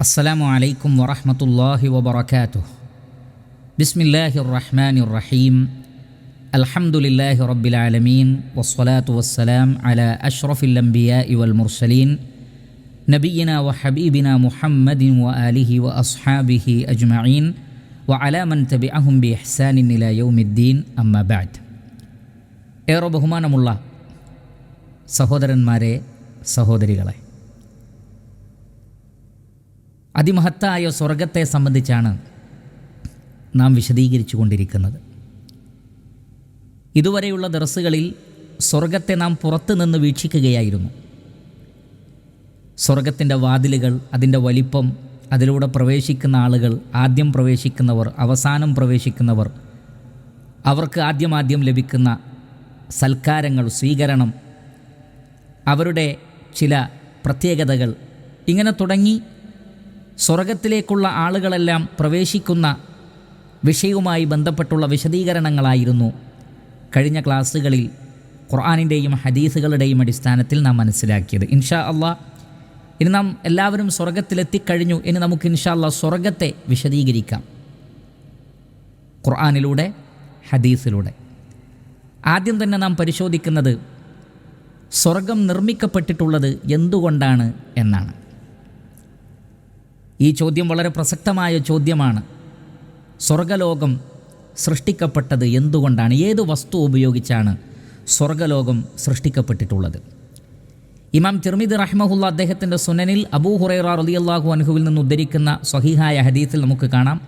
السلام عليكم ورحمة الله وبركاته بسم الله الرحمن الرحيم الحمد لله رب العالمين والصلاة والسلام على أشرف الأنبياء والمرسلين نبينا وحبيبنا محمد وآله وأصحابه أجمعين وعلى من تبعهم بإحسان إلى يوم الدين أما بعد ഏറെ ബഹുമാനമുള്ള സഹോദരന്മാരെ സഹോദരികളെ അതിമഹത്തായ സ്വർഗത്തെ സംബന്ധിച്ചാണ് നാം വിശദീകരിച്ചു കൊണ്ടിരിക്കുന്നത് ഇതുവരെയുള്ള ദർസുകളിൽ സ്വർഗത്തെ നാം പുറത്തു നിന്ന് വീക്ഷിക്കുകയായിരുന്നു. സ്വർഗത്തിന്റെ വാതിലുകൾ അതിന്റെ വലിപ്പം അതിലൂടെ പ്രവേശിക്കുന്ന ആളുകൾ ആദ്യം പ്രവേശിക്കുന്നവർ അവസാനം പ്രവേശിക്കുന്നവർ അവർക്ക് ആദ്യമാദ്യം ലഭിക്കുന്ന സൽക്കാരങ്ങൾ സ്വീകരണം അവരുടെ ചില പ്രത്യേകതകൾ ഇങ്ങനെ തുടങ്ങി സ്വർഗത്തിലേക്കുള്ള ആളുകളെല്ലാം പ്രവേശിക്കുന്ന വിഷയവുമായി ബന്ധപ്പെട്ടുള്ള വിശദീകരണങ്ങളായിരുന്നു. കഴിഞ്ഞ ക്ലാസ്സുകളിൽ ഖുർആാനിന്റെയും ഹദീസുകളുടെയും അടിസ്ഥാനത്തിൽ നാം മനസ്സിലാക്കിയത്. ഇൻഷാ അള്ളാ ഇനി നാം എല്ലാവരും സ്വർഗത്തിലെത്തിക്കഴിഞ്ഞു ഇനി നമുക്ക് ഇൻഷാ അള്ളാ സ്വർഗത്തെ വിശദീകരിക്കാം. ഖുർആാനിലൂടെ ഹദീസിലൂടെ. ആദ്യം തന്നെ നാം പരിശോധിക്കുന്നത് സ്വർഗം നിർമ്മിക്കപ്പെട്ടിട്ടുള്ളത് എന്തുകൊണ്ടാണ് എന്നാണ്. ഈ ചോദ്യം വളരെ പ്രസക്തമായ ചോദ്യമാണ്. സ്വർഗലോകം സൃഷ്ടിക്കപ്പെട്ടത് എന്തുകൊണ്ടാണ്? ഏത് വസ്തു ഉപയോഗിച്ചാണ് സ്വർഗലോകം സൃഷ്ടിക്കപ്പെട്ടിട്ടുള്ളത്? ഇമാം തിർമിദ് റഹ്മഹുല്ല അദ്ദേഹത്തിന്റെ സുനനിൽ അബൂ ഹുറൈറ റളിയല്ലാഹു അൻഹുവിൽ നിന്ന് ഉദ്ധരിക്കുന്ന സ്വഹീഹായ ഹദീത്തിൽ നമുക്ക് കാണാം.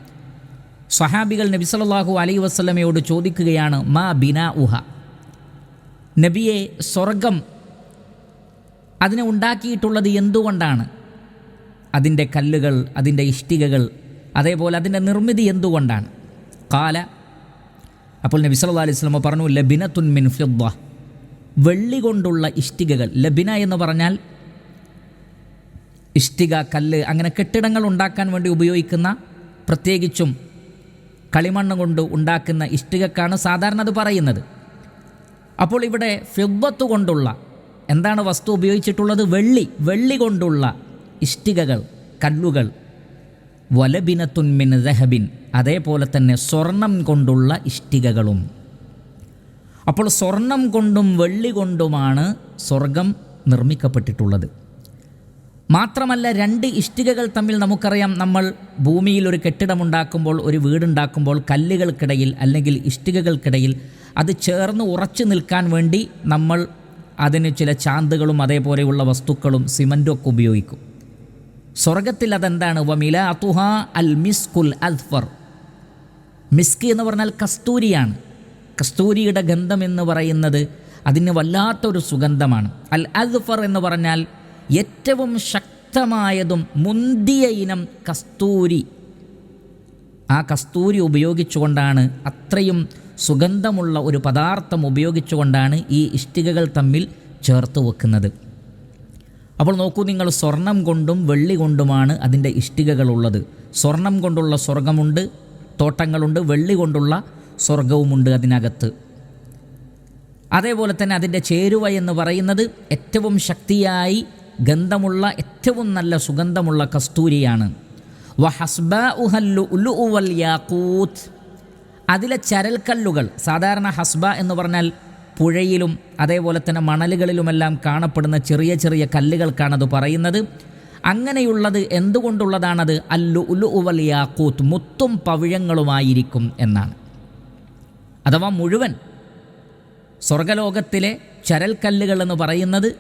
സ്വഹാബികൾ നബി സല്ലല്ലാഹു അലൈ വസ്ലമയോട് ചോദിക്കുകയാണ് മാ ബിന ഉഹ നബിയെ സ്വർഗം അതിനെ ഉണ്ടാക്കിയിട്ടുള്ളത് എന്തുകൊണ്ടാണ്? അതിന്റെ കല്ലുകൾ അതിന്റെ ഇഷ്ടികകൾ അതേപോലെ അതിന്റെ നിർമ്മിതി എന്തുകൊണ്ടാണ്? കാല അപ്പോൾ നബി സല്ലാ അലൈഹി സ്വലമ പറഞ്ഞു ലബിനത്തുൻ മിൻ ഫിദ്ദ. വെള്ളി കൊണ്ടുള്ള ഇഷ്ടികകൾ. ലബിന എന്ന് പറഞ്ഞാൽ ഇഷ്ടിക കല്ല് അങ്ങനെ കെട്ടിടങ്ങൾ ഉണ്ടാക്കാൻ വേണ്ടി ഉപയോഗിക്കുന്ന പ്രത്യേകിച്ചും കളിമണ്ണ് കൊണ്ട് ഉണ്ടാക്കുന്ന ഇഷ്ടികക്കാണ് സാധാരണ അത് പറയുന്നത്. അപ്പോൾ ഇവിടെ ഫിദ്ദത്ത് കൊണ്ടുള്ള എന്താണ് വസ്തു ഉപയോഗിച്ചിട്ടുള്ളത്? വെള്ളി വെള്ളി കൊണ്ടുള്ള ഇഷ്ടികകൾ കല്ലുകൾ വലബിനത്തുൻമിൻ ദഹബിൻ അതേപോലെ തന്നെ സ്വർണം കൊണ്ടുള്ള ഇഷ്ടികകളും. അപ്പോൾ സ്വർണം കൊണ്ടും വെള്ളി കൊണ്ടുമാണ് സ്വർഗം നിർമ്മിക്കപ്പെട്ടിട്ടുള്ളത്. മാത്രമല്ല രണ്ട് ഇഷ്ടികകൾ തമ്മിൽ നമുക്കറിയാം നമ്മൾ ഭൂമിയിൽ ഒരു കെട്ടിടമുണ്ടാക്കുമ്പോൾ ഒരു വീടുണ്ടാക്കുമ്പോൾ കല്ലുകൾക്കിടയിൽ അല്ലെങ്കിൽ ഇഷ്ടികകൾക്കിടയിൽ അത് ചേർന്ന് ഉറച്ചു നിൽക്കാൻ വേണ്ടി നമ്മൾ അതിന് ചില ചാന്തുകളും അതേപോലെയുള്ള വസ്തുക്കളും സിമന്റും ഒക്കെ ഉപയോഗിക്കും. സ്വർഗത്തിൽ അതെന്താണ്? വമില അതുഹ അൽ മിസ്കുൽ അൽഫർ മിസ്ക് എന്ന് പറഞ്ഞാൽ കസ്തൂരിയാണ്. കസ്തൂരിയുടെ ഗന്ധം എന്ന് പറയുന്നത് അതിന് വല്ലാത്തൊരു സുഗന്ധമാണ്. അൽ അൽഫർ എന്ന് പറഞ്ഞാൽ ഏറ്റവും ശക്തമായതും മുന്തിയ ഇനം കസ്തൂരി. ആ കസ്തൂരി ഉപയോഗിച്ചുകൊണ്ടാണ് അത്രയും സുഗന്ധമുള്ള ഒരു പദാർത്ഥം ഉപയോഗിച്ചുകൊണ്ടാണ് ഈ ഇഷ്ടികകൾ തമ്മിൽ ചേർത്ത് വെക്കുന്നത്. അപ്പോൾ നോക്കൂ നിങ്ങൾ സ്വർണം കൊണ്ടും വെള്ളി കൊണ്ടുമാണ് അതിന്റെ ഇഷ്ടികകളുള്ളത്. സ്വർണം കൊണ്ടുള്ള സ്വർഗമുണ്ട് തോട്ടങ്ങളുണ്ട് വെള്ളി കൊണ്ടുള്ള സ്വർഗവുമുണ്ട് അതിനകത്ത്. അതേപോലെ തന്നെ അതിന്റെ ചേരുവ എന്ന് പറയുന്നത് ഏറ്റവും ശക്തിയായി ഗന്ധമുള്ള ഏറ്റവും നല്ല സുഗന്ധമുള്ള കസ്തൂരിയാണ്. യാക്കൂത്ത് അതിലെ ചരൽക്കല്ലുകൾ സാധാരണ ഹസ്ബ എന്ന് പറഞ്ഞാൽ പുഴയിലും അതേപോലെ തന്നെ മണലുകളിലുമെല്ലാം കാണപ്പെടുന്ന ചെറിയ ചെറിയ കല്ലുകൾക്കാണത് പറയുന്നത്. അങ്ങനെയുള്ളത് എന്തുകൊണ്ടുള്ളതാണത്? അല്ലു ഉലു ഉവൽ യാക്കൂത്ത് മുത്തും പവിഴങ്ങളുമായിരിക്കും എന്നാണ്. അഥവാ മുഴുവൻ സ്വർഗലോകത്തിലെ ചരൽക്കല്ലുകൾ എന്ന് പറയുന്നത്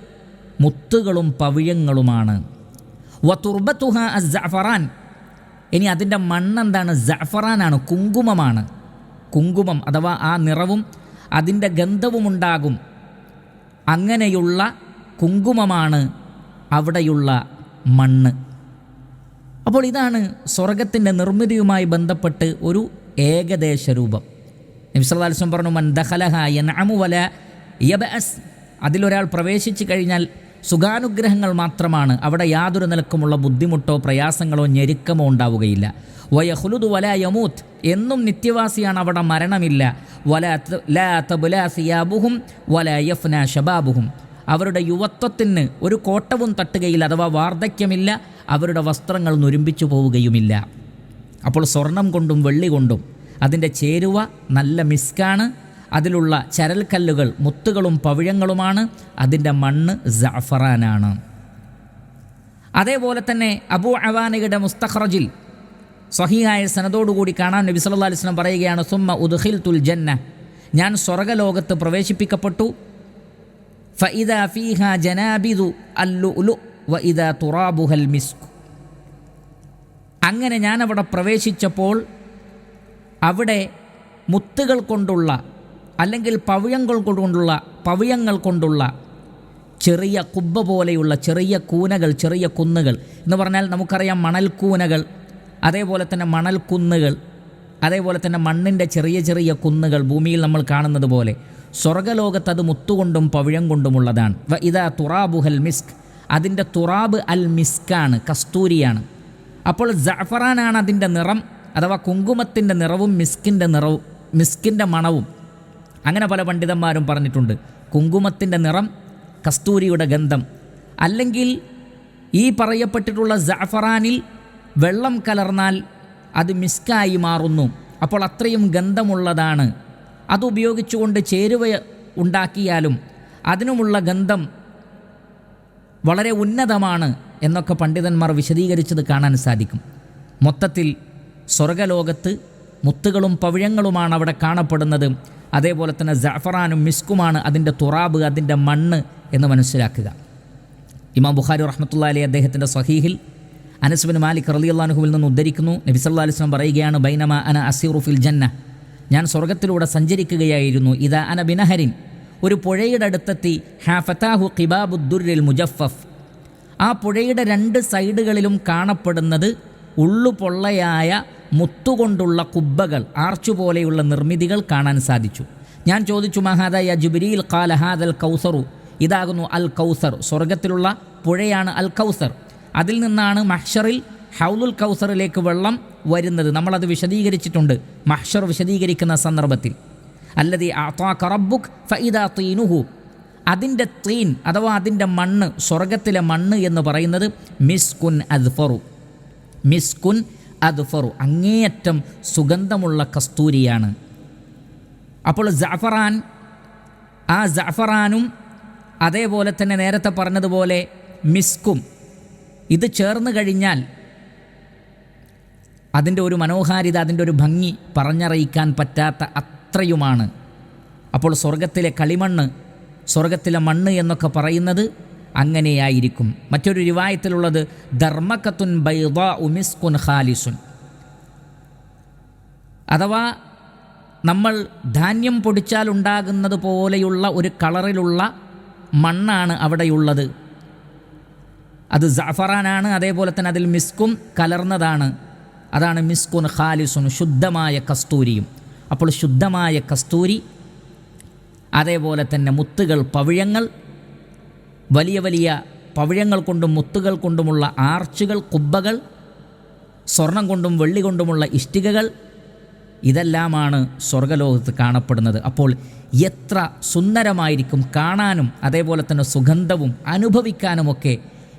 മുത്തുകളും പവിഴങ്ങളുമാണ്. വ തുർബത്തുഹ അഫറാൻ ഇനി അതിന്റെ മണ്ണെന്താണ്? ജഫറാനാണ് കുങ്കുമമാണ്. കുങ്കുമം അഥവാ ആ നിറവും അതിന്റെ ഗന്ധവുമുണ്ടാകും. അങ്ങനെയുള്ള കുങ്കുമമാണ് അവിടെയുള്ള മണ്ണ്. അപ്പോൾ ഇതാണ് സ്വർഗത്തിന്റെ നിർമ്മിതിയുമായി ബന്ധപ്പെട്ട് ഒരു ഏകദേശ രൂപം. നബിസ്വല്ലാസ്വം പറഞ്ഞു മൻ ദഹലഹ യനഅമു വല യബഅസ്. അതിലൊരാൾ പ്രവേശിച്ചു കഴിഞ്ഞാൽ സുഖാനുഗ്രഹങ്ങൾ മാത്രമാണ്. അവിടെ യാതൊരു നിലക്കുമുള്ള ബുദ്ധിമുട്ടോ പ്രയാസങ്ങളോ ഞെരുക്കമോ ഉണ്ടാവുകയില്ല. വയഹുലുദു വല യമൂത്ത്. എന്നും നിത്യവാസിയാണ് അവിടെ മരണമില്ല. വല ലാ തബുല സിയാബുഹും വല യഫ്ന ഷബാബുഹും അവരുടെ യുവത്വത്തിന് ഒരു കോട്ടവും തട്ടുകയില്ല അഥവാ വാർദ്ധക്യമില്ല. അവരുടെ വസ്ത്രങ്ങൾ നൊരുമ്പിച്ചു പോവുകയുമില്ല. അപ്പോൾ സ്വർണം കൊണ്ടും വെള്ളി കൊണ്ടും അതിന്റെ ചേരുവ നല്ല മിസ്കാണ്. അതിലുള്ള ചരൽക്കല്ലുകൾ മുത്തുകളും പവിഴങ്ങളുമാണ്. അതിന്റെ മണ്ണ് ജാഫറാനാണ് അതേപോലെ തന്നെ അബു അവാനയുടെ മുസ്തഖറജിൽ സഹിയായ സനതോടുകൂടി കാണാൻ നബി സല്ലല്ലാഹു അലൈഹി വസല്ലം പറയുകയാണ് സുമ്മ ഉദ്ഹിൽ തുൽ ജന്ന ഞാൻ സ്വർഗലോകത്ത് പ്രവേശിപ്പിക്കപ്പെട്ടു. തുറാബുഹൽ മിസ്കു. അങ്ങനെ ഞാനവിടെ പ്രവേശിച്ചപ്പോൾ അവിടെ മുത്തുകൾ കൊണ്ടുള്ള അല്ലെങ്കിൽ പവിഴങ്ങൾ കൊണ്ടുള്ള പവിഴങ്ങൾ കൊണ്ടുള്ള ചെറിയ കുബ്ബ പോലെയുള്ള ചെറിയ കൂനകൾ ചെറിയ കുന്നുകൾ എന്ന് പറഞ്ഞാൽ നമുക്കറിയാം മണൽക്കൂനകൾ അതേപോലെ തന്നെ മണൽക്കുന്നുകൾ അതേപോലെ തന്നെ മണ്ണിന്റെ ചെറിയ ചെറിയ കുന്നുകൾ ഭൂമിയിൽ നമ്മൾ കാണുന്നത് പോലെ സ്വർഗലോകത്ത് അത് മുത്തുകൊണ്ടും പവിഴം കൊണ്ടുമുള്ളതാണ്. ഇതാ തുറാബുഹൽ മിസ്ക്. അതിന്റെ തുറാബ് അൽ മിസ്കാണ് കസ്തൂരിയാണ്. അപ്പോൾ ജഫറാനാണ് അതിന്റെ നിറം അഥവാ കുങ്കുമത്തിന്റെ നിറവും മിസ്കിന്റെ നിറവും മിസ്കിന്റെ മണവും. അങ്ങനെ പല പണ്ഡിതന്മാരും പറഞ്ഞിട്ടുണ്ട്. കുങ്കുമത്തിന്റെ നിറം കസ്തൂരിയുടെ ഗന്ധം. അല്ലെങ്കിൽ ഈ പറയപ്പെട്ടിട്ടുള്ള ജഅഫറാനിൽ വെള്ളം കലർന്നാൽ അത് മിസ്കായി മാറുന്നു. അപ്പോൾ അത്രയും ഗന്ധമുള്ളതാണ്. അതുപയോഗിച്ചുകൊണ്ട് ചേരുവ ഉണ്ടാക്കിയാലും അതിനുമുള്ള ഗന്ധം വളരെ ഉന്നതമാണ് എന്നൊക്കെ പണ്ഡിതന്മാർ വിശദീകരിച്ചത് കാണാൻ സാധിക്കും. മൊത്തത്തിൽ സ്വർഗലോകത്ത് മുത്തുകളും പവിഴങ്ങളുമാണ് അവിടെ കാണപ്പെടുന്നത്. അതേപോലെ തന്നെ ജഫറാനും മിസ്കുമാണ് അതിന്റെ തുറാബ് അതിന്റെ മണ്ണ് എന്ന് മനസ്സിലാക്കുക. ഇമാം ബുഖാരി റഹ്മത്തുള്ള അലി അദ്ദേഹത്തിന്റെ സഹീഹിൽ അനസ്ബിൻ മാലിക് റലി അള്ളാഹുവിൽ നിന്ന് ഉദ്ധരിക്കുന്നു. നബി സല്ലാ അലിസ്ലം പറയുകയാണ് ബൈനമ അന അസീറുഫിൽ ജന്ന. ഞാൻ സ്വർഗത്തിലൂടെ സഞ്ചരിക്കുകയായിരുന്നു. ഇതാ അന ബിനഹരിൻ. ഒരു പുഴയുടെ അടുത്തെത്തി ഹാഫത്താഹു ഖിബാബുദ്ദുരിൽ മുജഫഫ്. ആ പുഴയുടെ രണ്ട് സൈഡുകളിലും കാണപ്പെടുന്നത് ഉള്ളുപൊള്ളയായ മുത്തുകൊണ്ടുള്ള കുബ്ബകൾ ആർച്ചു പോലെയുള്ള നിർമ്മിതികൾ കാണാൻ സാധിച്ചു. ഞാൻ ചോദിച്ചു മഹാദായ ജുബിരിയിൽ ഖാല അൽ കൗസറു. ഇതാകുന്നു അൽ കൗസർ. സ്വർഗത്തിലുള്ള പുഴയാണ് അൽ കൗസർ. അതിൽ നിന്നാണ് മഹ്ഷറിൽ ഹൗലുൽ കൗസറിലേക്ക് വെള്ളം വരുന്നത്. നമ്മളത് വിശദീകരിച്ചിട്ടുണ്ട്. മഹ്ഷർ വിശദീകരിക്കുന്ന സന്ദർഭത്തിൽ. അല്ലതി റബ്ബുക് ഫഇദാ തീനുഹു. അതിന്റെ തീൻ അഥവാ അതിന്റെ മണ്ണ് സ്വർഗത്തിലെ മണ്ണ് എന്ന് പറയുന്നത് മിസ്കുൻ അദ്ഫറു. മിസ്കുൻ അദ്ഫറു. അങ്ങേയറ്റം സുഗന്ധമുള്ള കസ്തൂരിയാണ്. അപ്പോൾ ജാഫറാൻ ആ ജാഫറാനും അതേപോലെ തന്നെ നേരത്തെ പറഞ്ഞതുപോലെ മിസ്കും ഇത് ചേർന്ന് കഴിഞ്ഞാൽ അതിന്റെ ഒരു മനോഹാരിത അതിന്റെ ഒരു ഭംഗി പറഞ്ഞറിയിക്കാൻ പറ്റാത്ത അത്രയുമാണ്. അപ്പോൾ സ്വർഗത്തിലെ കളിമണ്ണ് സ്വർഗത്തിലെ മണ്ണ് എന്നൊക്കെ പറയുന്നത് അങ്ങനെയായിരിക്കും. മറ്റൊരു രൂപായത്തിലുള്ളത് ധർമ്മക്കത്തുൻ ബൈദ ഉമിസ്കുൻ ഖാലിസുൻ. അഥവാ നമ്മൾ ധാന്യം പൊടിച്ചാൽ ഉണ്ടാകുന്നത് പോലെയുള്ള ഒരു കളറിലുള്ള മണ്ണാണ് അവിടെയുള്ളത്. അത് ജാഫറാനാണ് അതേപോലെ തന്നെ അതിൽ മിസ്കും കലർന്നതാണ്. അതാണ് മിസ്കുൻ ഖാലിസുൻ ശുദ്ധമായ കസ്തൂരിയും. അപ്പോൾ ശുദ്ധമായ കസ്തൂരി അതേപോലെ തന്നെ മുത്തുകൾ പവിഴങ്ങൾ വലിയ വലിയ പവിഴങ്ങൾ കൊണ്ടും മുത്തുകൾ കൊണ്ടുമുള്ള ആർച്ചുകൾ കുബ്ബകൾ സ്വർണം കൊണ്ടും വെള്ളി കൊണ്ടുമുള്ള ഇഷ്ടികകൾ ഇതെല്ലാമാണ് സ്വർഗലോകത്ത് കാണപ്പെടുന്നത്. അപ്പോൾ എത്ര സുന്ദരമായിരിക്കും കാണാനും അതേപോലെ തന്നെ സുഗന്ധവും അനുഭവിക്കാനുമൊക്കെ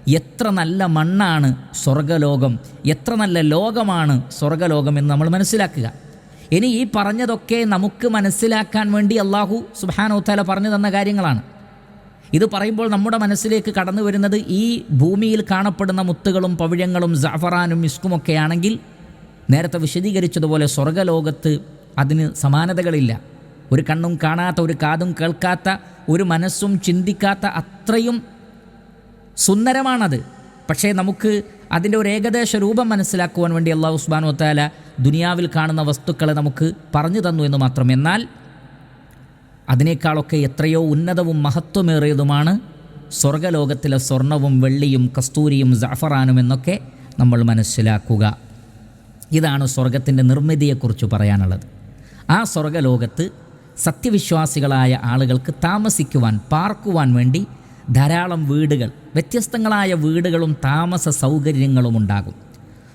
എത്ര നല്ല മണ്ണാണ് സ്വർഗലോകം എത്ര നല്ല ലോകമാണ് സ്വർഗലോകം എന്ന് നമ്മൾ മനസ്സിലാക്കുക. ഇനി ഈ പറഞ്ഞതൊക്കെ നമുക്ക് മനസ്സിലാക്കാൻ വേണ്ടി അള്ളാഹു സുബാനോത്താല പറഞ്ഞു തന്ന കാര്യങ്ങളാണ്. ഇത് പറയുമ്പോൾ നമ്മുടെ മനസ്സിലേക്ക് കടന്നു വരുന്നത് ഈ ഭൂമിയിൽ കാണപ്പെടുന്ന മുത്തുകളും പവിഴങ്ങളും ജാഫറാനും മിസ്കുമൊക്കെ ആണെങ്കിൽ നേരത്തെ വിശദീകരിച്ചതുപോലെ സ്വർഗലോകത്ത് അതിന് സമാനതകളില്ല. ഒരു കണ്ണും കാണാത്ത ഒരു കാതും കേൾക്കാത്ത ഒരു മനസ്സും ചിന്തിക്കാത്ത അത്രയും സുന്ദരമാണത്. പക്ഷേ നമുക്ക് അതിന്റെ ഒരു ഏകദേശ രൂപം മനസ്സിലാക്കുവാൻ വേണ്ടി അള്ളാഹു ഉസ്മാൻ വത്താല ദുനിയാവിൽ കാണുന്ന വസ്തുക്കളെ നമുക്ക് പറഞ്ഞു തന്നു എന്ന് മാത്രം. എന്നാൽ അതിനേക്കാളൊക്കെ എത്രയോ ഉന്നതവും മഹത്വമേറിയതുമാണ് സ്വർഗലോകത്തിലെ സ്വർണവും വെള്ളിയും കസ്തൂരിയും ജാഫറാനും എന്നൊക്കെ നമ്മൾ മനസ്സിലാക്കുക. ഇതാണ് സ്വർഗത്തിന്റെ നിർമ്മിതിയെക്കുറിച്ച് പറയാനുള്ളത്. ആ സ്വർഗലോകത്ത് സത്യവിശ്വാസികളായ ആളുകൾക്ക് താമസിക്കുവാൻ പാർക്കുവാൻ വേണ്ടി ധാരാളം വീടുകൾ വ്യത്യസ്തങ്ങളായ വീടുകളും താമസ സൗകര്യങ്ങളും ഉണ്ടാകും.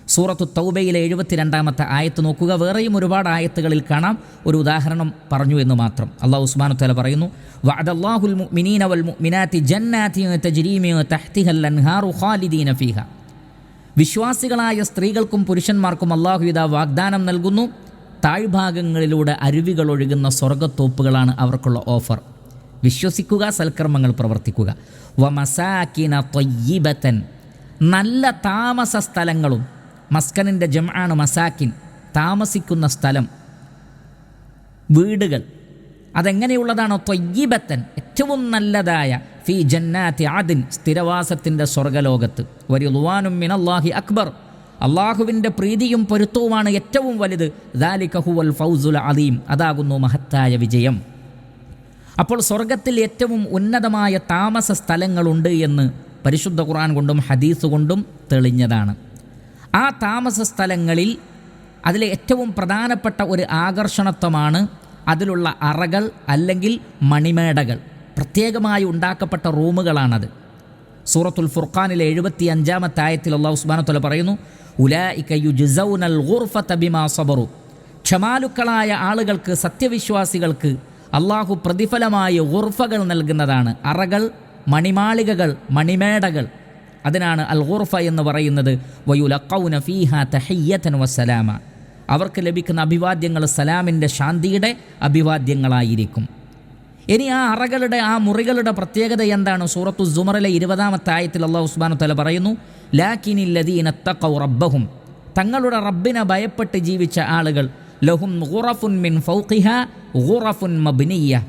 സൂറത്തു തൗബയിലെ എഴുപത്തിരണ്ടാമത്തെ ആയത്ത് നോക്കുക. വേറെയും ഒരുപാട് ആയത്തുകളിൽ കാണാം. ഒരു ഉദാഹരണം പറഞ്ഞു എന്ന് മാത്രം. അള്ളാഹു ഉസ്മാനു തല പറയുന്നു മുഅ്മിനീന വൽ മുഅ്മിനാത്തി ജന്നാത്തിൻ ഖാലിദീന വിശ്വാസികളായ സ്ത്രീകൾക്കും പുരുഷന്മാർക്കും അള്ളാഹു ഇതാ വാഗ്ദാനം നൽകുന്നു. താഴ്ഭാഗങ്ങളിലൂടെ അരുവികൾ ഒഴുകുന്ന സ്വർഗത്തോപ്പുകളാണ് അവർക്കുള്ള ഓഫർ. വിശ്വസിക്കുക സൽക്കർമ്മങ്ങൾ പ്രവർത്തിക്കുക. വമസാക്കിന തൊയ്യിബത്തൻ. നല്ല താമസ സ്ഥലങ്ങളും മസ്കനിന്റെ ജമാണ് മസാക്കിൻ താമസിക്കുന്ന സ്ഥലം വീടുകൾ അതെങ്ങനെയുള്ളതാണോ തൊയ്യിബത്തൻ? ഏറ്റവും നല്ലതായ ഫി ജന്നാത്തി ആദിൻ സ്ഥിരവാസത്തിന്റെ സ്വർഗലോകത്ത്. വരിളുവാനും മിനല്ലാഹി അക്ബർ. അള്ളാഹുവിന്റെ പ്രീതിയും പൊരുത്തവുമാണ് ഏറ്റവും വലുത്. ദാലിക്കഹുവൽ ഫൗസുൽ അലീം അതാകുന്നു മഹത്തായ വിജയം. അപ്പോൾ സ്വർഗത്തിൽ ഏറ്റവും ഉന്നതമായ താമസ സ്ഥലങ്ങളുണ്ട് എന്ന് പരിശുദ്ധ ഖുർആൻ കൊണ്ടും ഹദീസ് കൊണ്ടും തെളിഞ്ഞതാണ്. ആ താമസ സ്ഥലങ്ങളിൽ അതിലെ ഏറ്റവും പ്രധാനപ്പെട്ട ഒരു ആകർഷണത്വമാണ് അതിലുള്ള അറകൾ അല്ലെങ്കിൽ മണിമേടകൾ. പ്രത്യേകമായി ഉണ്ടാക്കപ്പെട്ട റൂമുകളാണത്. സൂറത്തുൽ ഫുർഖാനിലെ എഴുപത്തി അഞ്ചാമത്തെ ആയത്തിൽ അള്ളാഹു സുബാനത്തുല പറയുന്നു ഉലായിക്കയുജൗനൽ ബിമാ സബറു. ക്ഷമാലുക്കളായ ആളുകൾക്ക് സത്യവിശ്വാസികൾക്ക് അള്ളാഹു പ്രതിഫലമായ ഉർഫകൾ നൽകുന്നതാണ്. അറകൾ മണിമാളികകൾ മണിമേടകൾ. അതിനാണ് അൽ ഗുർഫ എന്ന് പറയുന്നത്. വയുലക്കൗന ഫീഹ തഹയ്യത്തൻ വസ്സലാമ. അവർക്ക് ലഭിക്കുന്ന അഭിവാദ്യങ്ങൾ സലാമിന്റെ ശാന്തിയുടെ അഭിവാദ്യങ്ങളായിരിക്കും. ഇനി ആ അറകളുടെ ആ മുറികളുടെ പ്രത്യേകത എന്താണ്? സൂറത്തു സുമറിലെ ഇരുപതാമത്തെ ആയത്തിൽ അള്ളാഹു ഉസ്മാനു തല പറയുന്നു ലാക്കിനില്ലദീന തക്കൗ റബ്ബഹും. തങ്ങളുടെ റബ്ബിനെ ഭയപ്പെട്ട് ജീവിച്ച ആളുകൾ ലഹും ഗുറഫുൻ മിൻ ഫൗഖിഹ ഗുറഫുൻ മബ്നിയ്യ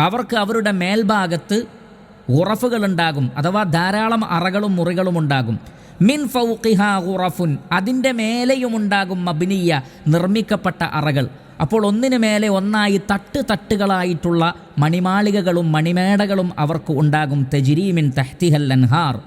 അവർക്ക് അവരുടെ മേൽഭാഗത്ത് ഉറഫുകളുണ്ടാകും അഥവാ ധാരാളം അറകളും മുറികളും ഉണ്ടാകും. മിൻ ഫൗഖിഹ ഗുറഫുൻ അതിന്റെ മേലെയും ഉണ്ടാകും മബ്നിയ നിർമ്മിക്കപ്പെട്ട അറകൾ. അപ്പോൾ ഒന്നിനു മേലെ ഒന്നായി തട്ട് തട്ടുകളായിട്ടുള്ള മണിമാളികകളും മണിമേടകളും അവർക്ക് ഉണ്ടാകും. തെജിരീമിൻ തഹ്തിഹൽ അൻഹാർ.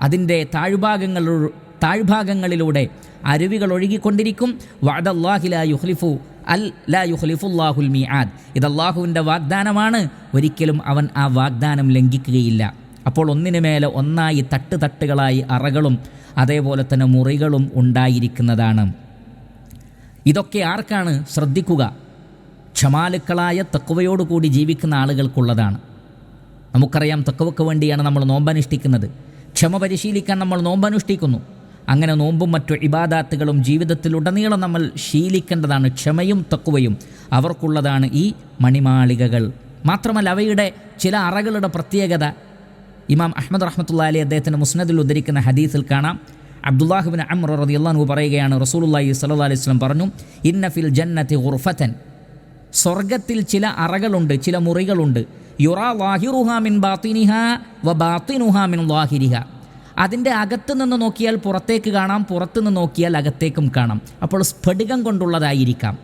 അതിന്റെ താഴ്ഭാഗങ്ങൾ താഴ്ഭാഗങ്ങളിലൂടെ അരുവികൾ ഒഴുകിക്കൊണ്ടിരിക്കും. വഅദല്ലാഹില യുഹ്ലിഫു അൽ ലാ യുഹ്ലിഫുല്ലാഹുൽ മീആദ്. ഇത് അള്ളാഹുവിന്റെ വാഗ്ദാനമാണ്. ഒരിക്കലും അവൻ ആ വാഗ്ദാനം ലംഘിക്കുകയില്ല. അപ്പോൾ ഒന്നിനു മേലെ ഒന്നായി തട്ട് തട്ടുകളായി അറകളും അതേപോലെ തന്നെ മുറികളും ഉണ്ടായിരിക്കുന്നതാണ്. ഇതൊക്കെ ആർക്കാണ്? ശ്രദ്ധിക്കുക. ക്ഷമാലുക്കളായ തക്കവയോടുകൂടി ജീവിക്കുന്ന ആളുകൾക്കുള്ളതാണ്. നമുക്കറിയാം തക്കവക്ക് വേണ്ടിയാണ് നമ്മൾ നോമ്പനുഷ്ഠിക്കുന്നത്. ക്ഷമ പരിശീലിക്കാൻ നമ്മൾ നോമ്പനുഷ്ഠിക്കുന്നു. അങ്ങനെ നോമ്പും മറ്റു ഇബാദാത്തുകളും ജീവിതത്തിലുടനീളം നമ്മൾ ശീലിക്കേണ്ടതാണ്. ക്ഷമയും തക്കുവയും അവർക്കുള്ളതാണ് ഈ മണിമാളികകൾ. മാത്രമല്ല അവയുടെ ചില അറകളുടെ പ്രത്യേകത. ഇമാം അഹമ്മദ് റഹ്മത്തുള്ള അലി അദ്ദേഹത്തിന്റെ മുസ്നദിൽ ഉദ്ധരിക്കുന്ന ഹദീസിൽ കാണാം. അബ്ദുല്ലാഹുബിൻ അമ്ര റളിയല്ലാഹു പറയുകയാണ് റസൂലുള്ളാഹി സ്വല്ലല്ലാഹി അലൈഹി വസല്ലം പറഞ്ഞു ഇന്ന ഫിൽ ജന്നത്തി ഉർഫത്തൻ സ്വർഗത്തിൽ ചില അറകളുണ്ട് ചില മുറികളുണ്ട്. യുറാ വാഹിറുഹാമിൻ ബാത്തിനിഹ വ ബാത്തിനുഹാമിൻ മിൻ ലാഹിരിഹ. അതിന്റെ അകത്ത് നിന്ന് നോക്കിയാൽ പുറത്തേക്ക് കാണാം പുറത്തു നിന്ന് നോക്കിയാൽ അകത്തേക്കും കാണാം. അപ്പോൾ സ്ഫടികം കൊണ്ടുള്ളതായിരിക്കാം.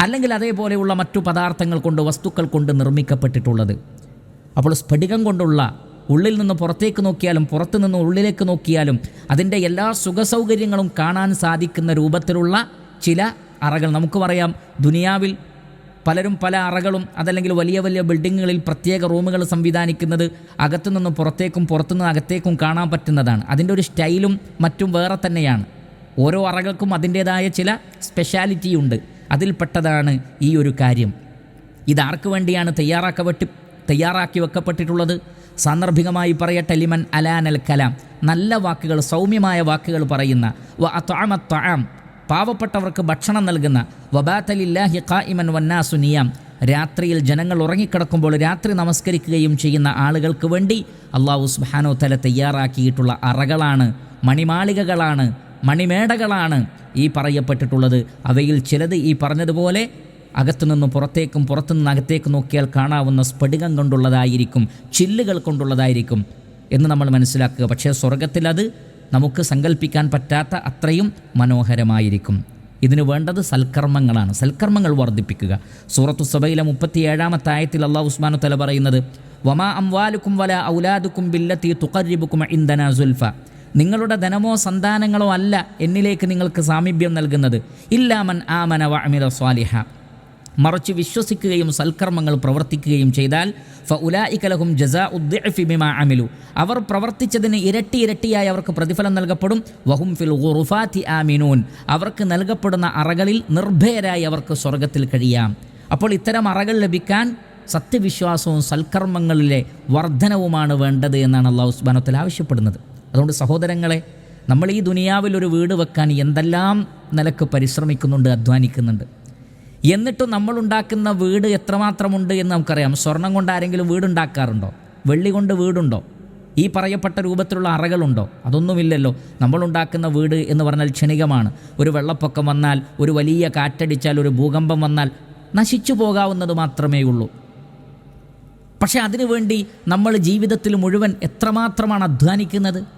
അല്ലെങ്കിൽ അതേപോലെയുള്ള മറ്റു പദാർത്ഥങ്ങൾ കൊണ്ട് വസ്തുക്കൾ കൊണ്ട് നിർമ്മിക്കപ്പെട്ടിട്ടുള്ളത്. അപ്പോൾ സ്ഫടികം കൊണ്ടുള്ള ഉള്ളിൽ നിന്ന് പുറത്തേക്ക് നോക്കിയാലും പുറത്തു നിന്ന് ഉള്ളിലേക്ക് നോക്കിയാലും അതിന്റെ എല്ലാ സുഖസൗകര്യങ്ങളും കാണാൻ സാധിക്കുന്ന രൂപത്തിലുള്ള ചില അറകൾ. നമുക്ക് പറയാം ദുനിയാവിൽ പലരും പല അറകളും അതല്ലെങ്കിൽ വലിയ വലിയ ബിൽഡിങ്ങുകളിൽ പ്രത്യേക റൂമുകൾ സംവിധാനിക്കുന്നത് അകത്തു നിന്നും പുറത്തേക്കും പുറത്തുനിന്ന് അകത്തേക്കും കാണാൻ പറ്റുന്നതാണ്. അതിന്റെ ഒരു സ്റ്റൈലും മറ്റും വേറെ തന്നെയാണ്. ഓരോ അറകൾക്കും അതിന്റേതായ ചില സ്പെഷ്യാലിറ്റി ഉണ്ട്. അതിൽപ്പെട്ടതാണ് ഈ ഒരു കാര്യം. ഇതാർക്ക് വേണ്ടിയാണ് തയ്യാറാക്കപ്പെട്ട് തയ്യാറാക്കി വെക്കപ്പെട്ടിട്ടുള്ളത്? സാന്ദർഭികമായി പറയട്ടെ ലിമൻ അലാനൽ കലാം. നല്ല വാക്കുകൾ സൗമ്യമായ വാക്കുകൾ പറയുന്ന വ അത്വാം പാവപ്പെട്ടവർക്ക് ഭക്ഷണം നൽകുന്ന വബാത്തലില്ലാഹി ഖായിമൻ വന്നാസു നിയാം. രാത്രിയിൽ ജനങ്ങൾ ഉറങ്ങിക്കിടക്കുമ്പോൾ രാത്രി നമസ്കരിക്കുകയും ചെയ്യുന്ന ആളുകൾക്ക് വേണ്ടി അള്ളാഹു സുബാനോ തല തയ്യാറാക്കിയിട്ടുള്ള അറകളാണ് മണിമാളികകളാണ് മണിമേടകളാണ് ഈ പറയപ്പെട്ടിട്ടുള്ളത്. അവയിൽ ചിലത് ഈ പറഞ്ഞതുപോലെ അകത്തുനിന്ന് പുറത്തേക്കും പുറത്തുനിന്ന് അകത്തേക്ക് നോക്കിയാൽ കാണാവുന്ന സ്ഫടികം കൊണ്ടുള്ളതായിരിക്കും ചില്ലുകൾ കൊണ്ടുള്ളതായിരിക്കും എന്ന് നമ്മൾ മനസ്സിലാക്കുക. പക്ഷേ സ്വർഗത്തിൽ അത് നമുക്ക് സങ്കല്പിക്കാൻ പറ്റാത്ത അത്രയും മനോഹരമായിരിക്കും. ഇതിനു വേണ്ടത് സൽക്കർമ്മങ്ങളാണ്. സൽക്കർമ്മങ്ങൾ വർദ്ധിപ്പിക്കുക. സൂറത്തു സബയിലെ മുപ്പത്തിയേഴാമത്തെ ആയത്തിൽ അള്ളാഹു ഉസ്മാനു തല പറയുന്നത് വമാ അംവാലുക്കും വല ഔലാദുക്കും ബില്ലത്തി തുക്കരിബുക്കും ഇന്ദന സുൽഫ. നിങ്ങളുടെ ധനമോ സന്താനങ്ങളോ അല്ല എന്നിലേക്ക് നിങ്ങൾക്ക് സാമീപ്യം നൽകുന്നത് ഇല്ലാമൻ ആമന വഅമില സ്വാലിഹ. മറിച്ച് വിശ്വസിക്കുകയും സൽക്കർമ്മങ്ങൾ പ്രവർത്തിക്കുകയും ചെയ്താൽ ഫ ഉലായിക്കലഹും ജസാ ഉദ്ദിഫിമിമാ അമിലു. അവർ പ്രവർത്തിച്ചതിന് ഇരട്ടി ഇരട്ടിയായി അവർക്ക് പ്രതിഫലം നൽകപ്പെടും. വഹും ഫിൽ ഖുറുഫാത്തി ആമിനൂൻ. അവർക്ക് നൽകപ്പെടുന്ന അറകളിൽ നിർഭയരായി അവർക്ക് സ്വർഗത്തിൽ കഴിയാം. അപ്പോൾ ഇത്തരം അറകൾ ലഭിക്കാൻ സത്യവിശ്വാസവും സൽക്കർമ്മങ്ങളിലെ വർധനവുമാണ് വേണ്ടത് എന്നാണ് അള്ളാഹു സുബാനത്തിൽ ആവശ്യപ്പെടുന്നത്. അതുകൊണ്ട് സഹോദരങ്ങളെ നമ്മൾ ഈ ദുനിയാവിൽ ഒരു വീട് വെക്കാൻ എന്തെല്ലാം നിലയ്ക്ക് പരിശ്രമിക്കുന്നുണ്ട് അധ്വാനിക്കുന്നുണ്ട്. എന്നിട്ടും നമ്മൾ ഉണ്ടാക്കുന്ന വീട് എത്രമാത്രമുണ്ട് എന്ന് നമുക്കറിയാം. സ്വർണം കൊണ്ട് ആരെങ്കിലും വീടുണ്ടാക്കാറുണ്ടോ? വെള്ളി കൊണ്ട് വീടുണ്ടോ? ഈ പറയപ്പെട്ട രൂപത്തിലുള്ള അറകളുണ്ടോ? അതൊന്നുമില്ലല്ലോ. നമ്മളുണ്ടാക്കുന്ന വീട് എന്ന് പറഞ്ഞാൽ ക്ഷണികമാണ്. ഒരു വെള്ളപ്പൊക്കം വന്നാൽ ഒരു വലിയ കാറ്റടിച്ചാൽ ഒരു ഭൂകമ്പം വന്നാൽ നശിച്ചു പോകാവുന്നത് മാത്രമേ ഉള്ളൂ. പക്ഷേ അതിനുവേണ്ടി നമ്മൾ ജീവിതത്തിൽ മുഴുവൻ എത്രമാത്രമാണ് അധ്വാനിക്കുന്നത്?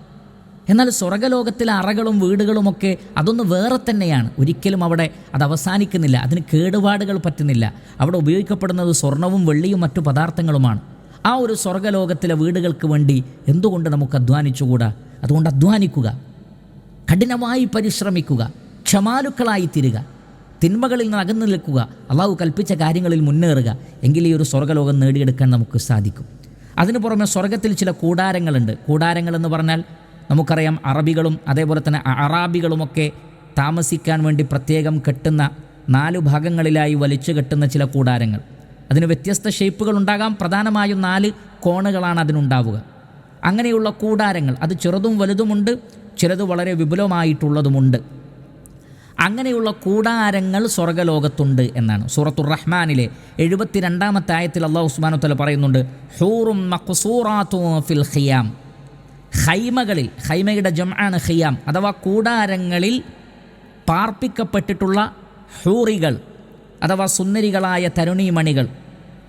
എന്നാൽ സ്വർഗലോകത്തിലെ അറകളും വീടുകളുമൊക്കെ അതൊന്ന് വേറെ തന്നെയാണ്. ഒരിക്കലും അവിടെ അത് അവസാനിക്കുന്നില്ല. അതിന് കേടുപാടുകൾ പറ്റുന്നില്ല. അവിടെ ഉപയോഗിക്കപ്പെടുന്നത് സ്വർണവും വെള്ളിയും മറ്റു പദാർത്ഥങ്ങളുമാണ്. ആ ഒരു സ്വർഗലോകത്തിലെ വീടുകൾക്ക് വേണ്ടി എന്തുകൊണ്ട് നമുക്ക് അധ്വാനിച്ചുകൂടാ? അതുകൊണ്ട് അധ്വാനിക്കുക. കഠിനമായി പരിശ്രമിക്കുക. ക്ഷമാലുക്കളായി തീരുക. തിന്മകളിൽ നിന്ന് അകന്നു നിൽക്കുക. അള്ളാഹു കൽപ്പിച്ച കാര്യങ്ങളിൽ മുന്നേറുക. എങ്കിൽ ഈ ഒരു സ്വർഗലോകം നേടിയെടുക്കാൻ നമുക്ക് സാധിക്കും. അതിനു പുറമെ സ്വർഗത്തിൽ ചില കൂടാരങ്ങളുണ്ട്. കൂടാരങ്ങൾ എന്ന് പറഞ്ഞാൽ നമുക്കറിയാം അറബികളും അതേപോലെ തന്നെ അറാബികളുമൊക്കെ താമസിക്കാൻ വേണ്ടി പ്രത്യേകം കെട്ടുന്ന നാല് ഭാഗങ്ങളിലായി വലിച്ചു കെട്ടുന്ന ചില കൂടാരങ്ങൾ. അതിന് വ്യത്യസ്ത ഷേപ്പുകൾ ഉണ്ടാകാം പ്രധാനമായും നാല് കോണുകളാണ് അതിനുണ്ടാവുക. അങ്ങനെയുള്ള കൂടാരങ്ങൾ അത് ചെറുതും വലുതുമുണ്ട് ചിലത് വളരെ വിപുലമായിട്ടുള്ളതുമുണ്ട്. അങ്ങനെയുള്ള കൂടാരങ്ങൾ സ്വർഗലോകത്തുണ്ട് എന്നാണ്. സൂറത്തുർ റഹ്മാനിലെ എഴുപത്തിരണ്ടാമത്തെ ആയത്തിൽ അള്ളാഹു ഉസ്മാനുത്തല പറയുന്നുണ്ട് ഹൂറും ഫിൽ ഖിയാം. ഹൈമകളിൽ ഹൈമയുടെ ജംആണ് ഖിയാം അഥവാ കൂടാരങ്ങളിൽ പാർപ്പിക്കപ്പെട്ടിട്ടുള്ള ഹൂറികൾ അഥവാ സുന്ദരികളായ തരുണീമണികൾ